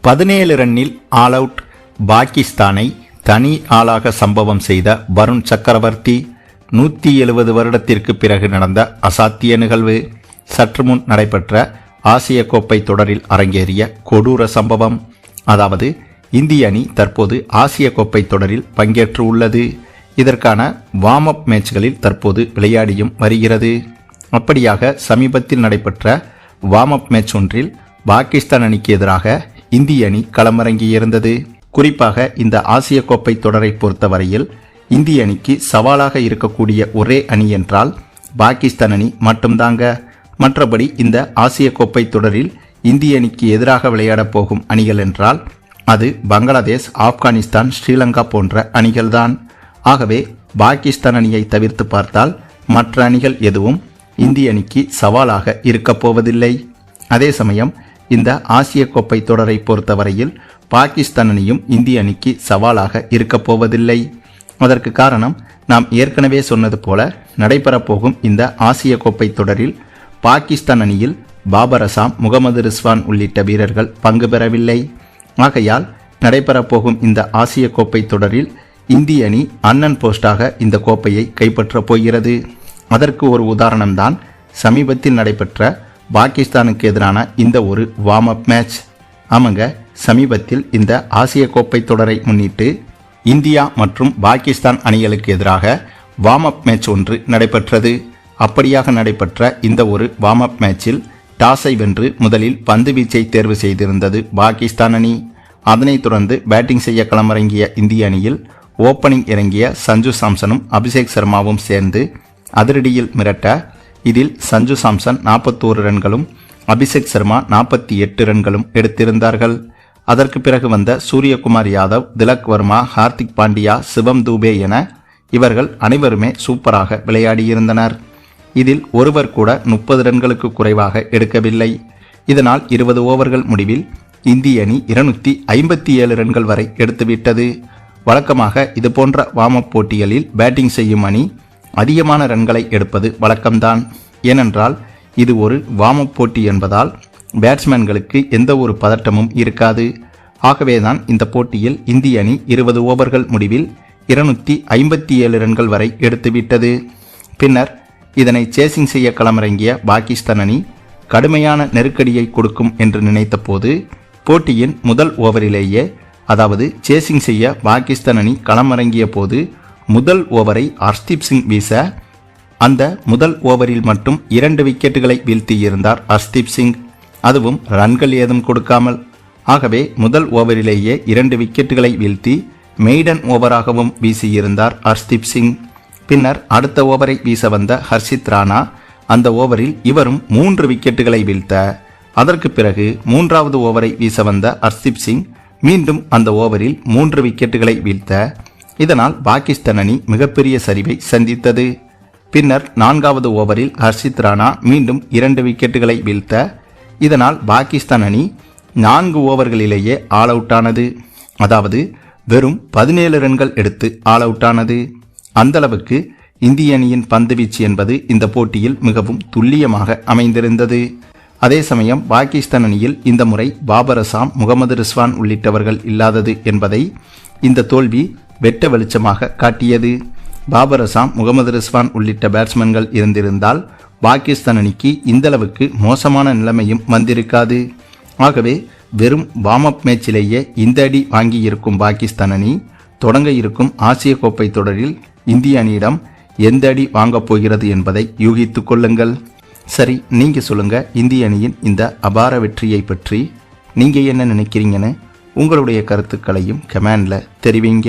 பதினேழு ரன்னில் all out பாகிஸ்தானை தனி ஆளாக சம்பவம் செய்த வருண் சக்கரவர்த்தி நூற்றி எழுபது வருடத்திற்கு பிறகு நடந்த அசாத்திய நிகழ்வு. சற்று முன் நடைபெற்ற ஆசிய கோப்பை தொடரில் அரங்கேறிய கொடூர சம்பவம். அதாவது இந்திய அணி தற்போது ஆசிய கோப்பை தொடரில் பங்கேற்று உள்ளது. இதற்கான வார்ம் அப் மேட்ச்களில் தற்போது விளையாடியும் வருகிறது. அப்படியாக சமீபத்தில் நடைபெற்ற வார்ம் அப் மேட்ச் ஒன்றில் பாகிஸ்தான் அணிக்கு எதிராக இந்திய அணி களமிறங்கியிருந்தது குறிப்பாக இந்த ஆசிய கோப்பை தொடரை பொறுத்தவரையில் இந்திய அணிக்கு சவாலாக இருக்கக்கூடிய ஒரே அணி என்றால் பாகிஸ்தான் அணி மட்டும்தாங்க. மற்றபடி இந்த ஆசிய கோப்பை தொடரில் இந்திய அணிக்கு எதிராக விளையாடப் போகும் அணிகள் என்றால் அது பங்களாதேஷ் ஆப்கானிஸ்தான் ஸ்ரீலங்கா போன்ற அணிகள்தான். ஆகவே பாகிஸ்தான் அணியை தவிர்த்து பார்த்தால் மற்ற அணிகள் எதுவும் இந்திய அணிக்கு சவாலாக இருக்கப் போவதில்லை. அதே சமயம் இந்த ஆசிய கோப்பை தொடரை பொறுத்தவரையில் பாகிஸ்தான் அணியும் இந்திய அணிக்கு சவாலாக இருக்கப் போவதில்லை. அதற்கு காரணம் நாம் ஏற்கனவே சொன்னது போல நடைபெறப்போகும் இந்த ஆசிய கோப்பை தொடரில் பாகிஸ்தான் அணியில் பாபர் அசாம் முகமது ரிஸ்வான் உள்ளிட்ட வீரர்கள் பங்கு பெறவில்லை. ஆகையால் நடைபெறப்போகும் இந்த ஆசிய கோப்பை தொடரில் இந்திய அணி அண்ணன் போஸ்டாக இந்த கோப்பையை கைப்பற்றப் போகிறது. அதற்கு ஒரு உதாரணம்தான் சமீபத்தில் நடைபெற்ற பாகிஸ்தானுக்கு எதிரான இந்த ஒரு வார்ம் அப் மேட்ச் ஆமாங்க சமீபத்தில் இந்த ஆசிய கோப்பை தொடரை முன்னிட்டு இந்தியா மற்றும் பாகிஸ்தான் அணிகளுக்கு எதிராக வார்ம் அப் மேட்ச் ஒன்று நடைபெற்றது. அப்படியாக நடைபெற்ற இந்த ஒரு வார்ம் அப் மேட்சில் டாஸை வென்று முதலில் பந்து வீச்சை தேர்வு செய்திருந்தது பாகிஸ்தான் அணி. அதனைத் தொடர்ந்து பேட்டிங் செய்ய களமிறங்கிய இந்திய அணியில் ஓப்பனிங் இறங்கிய சஞ்சு சாம்சனும் அபிஷேக் சர்மாவும் சேர்ந்து அதிரடியில் மிரட்ட இதில் சஞ்சு சாம்சன் நாற்பத்தோரு ரன்களும் அபிஷேக் சர்மா நாற்பத்தி எட்டு ரன்களும் எடுத்திருந்தார்கள். அதற்கு பிறகு வந்த சூரியகுமார் யாதவ் திலக் வர்மா ஹார்திக் பாண்டியா சிவம் தூபே என இவர்கள் அனைவருமே சூப்பராக விளையாடியிருந்தனர். இதில் ஒருவர் கூட முப்பது ரன்களுக்கு குறைவாக எடுக்கவில்லை. இதனால் இருபது ஓவர்கள் முடிவில் இந்திய அணி இருநூத்தி ஐம்பத்தி ஏழு ரன்கள் வரை எடுத்துவிட்டது. வழக்கமாக இதுபோன்ற வார்ம் போட்டிகளில் பேட்டிங் செய்யும் அணி அதிகமான ரன்களை எடுப்பது வழக்கம்தான். ஏனென்றால் இது ஒரு வார்ம் போட்டி என்பதால் பேட்ஸ்மேன்களுக்கு எந்த ஒரு பதட்டமும் இருக்காது. ஆகவேதான் இந்த போட்டியில் இந்திய அணி இருபது ஓவர்கள் முடிவில் இருநூற்றி ஐம்பத்தி ஏழு ரன்கள் வரை எடுத்துவிட்டது. பின்னர் இதனை சேசிங் செய்ய களமிறங்கிய பாகிஸ்தான் அணி கடுமையான நெருக்கடியை கொடுக்கும் என்று நினைத்தபோது போட்டியின் முதல் ஓவரிலேயே அதாவது சேசிங் செய்ய பாகிஸ்தான் அணி களமிறங்கிய போது முதல் ஓவரை ஹர்ஷ்தீப் சிங் வீச அந்த முதல் ஓவரில் மட்டும் இரண்டு விக்கெட்டுகளை வீழ்த்தியிருந்தார் ஹர்ஷ்தீப் சிங். அதுவும் ரன்கள் ஏதும் கொடுக்காமல். ஆகவே முதல் ஓவரிலேயே இரண்டு விக்கெட்டுகளை வீழ்த்தி மெய்டன் ஓவராகவும் வீசியிருந்தார் ஹர்ஷ்தீப் சிங். பின்னர் அடுத்த ஓவரை வீச வந்த ஹர்ஷித் ராணா அந்த ஓவரில் இவரும் மூன்று விக்கெட்டுகளை வீழ்த்த அதற்கு பிறகு மூன்றாவது ஓவரை வீச வந்த ஹர்ஷிப் சிங் மீண்டும் அந்த ஓவரில் மூன்று விக்கெட்டுகளை வீழ்த்த இதனால் பாகிஸ்தான் அணி மிகப்பெரிய சரிவை சந்தித்தது. பின்னர் நான்காவது ஓவரில் ஹர்ஷித் ராணா மீண்டும் இரண்டு விக்கெட்டுகளை வீழ்த்த இதனால் பாகிஸ்தான் அணி நான்கு ஓவர்களிலேயே ஆல் அவுட் ஆனது. அதாவது வெறும் பதினேழு ரன்கள் எடுத்து ஆல் அவுட் ஆனது. அந்தளவுக்கு இந்திய அணியின் பந்துவீச்சு என்பது இந்த போட்டியில் மிகவும் துல்லியமாக அமைந்திருந்தது. அதே சமயம் பாகிஸ்தான் அணியில் இந்த முறை பாபர் அசாம் முகமது ரிஸ்வான் உள்ளிட்டவர்கள் இல்லாதது என்பதை இந்த தோல்வி வெட்ட வெளிச்சமாக காட்டியது. பாபர் அசாம் முகமது ரிஸ்வான் உள்ளிட்ட பேட்ஸ்மேன்கள் இருந்திருந்தால் பாகிஸ்தான் அணிக்கு இந்தளவுக்கு மோசமான நிலைமையும் வந்திருக்காது. ஆகவே வெறும் வார்ம் அப் மேட்சிலேயே இந்த அடி வாங்கியிருக்கும் பாகிஸ்தான் அணி தொடங்க இருக்கும் ஆசிய கோப்பை தொடரில் இந்திய அணியிடம் எந்த அடி வாங்கப் போகிறது என்பதை யூகித்துக் கொள்ளுங்கள். சரி நீங்கள் சொல்லுங்கள் இந்திய அணியின் இந்த அபார வெற்றியை பற்றி நீங்கள் என்ன நினைக்கிறீங்கன்னு உங்களுடைய கருத்துக்களையும் கமெண்டில் தெரிவிங்க.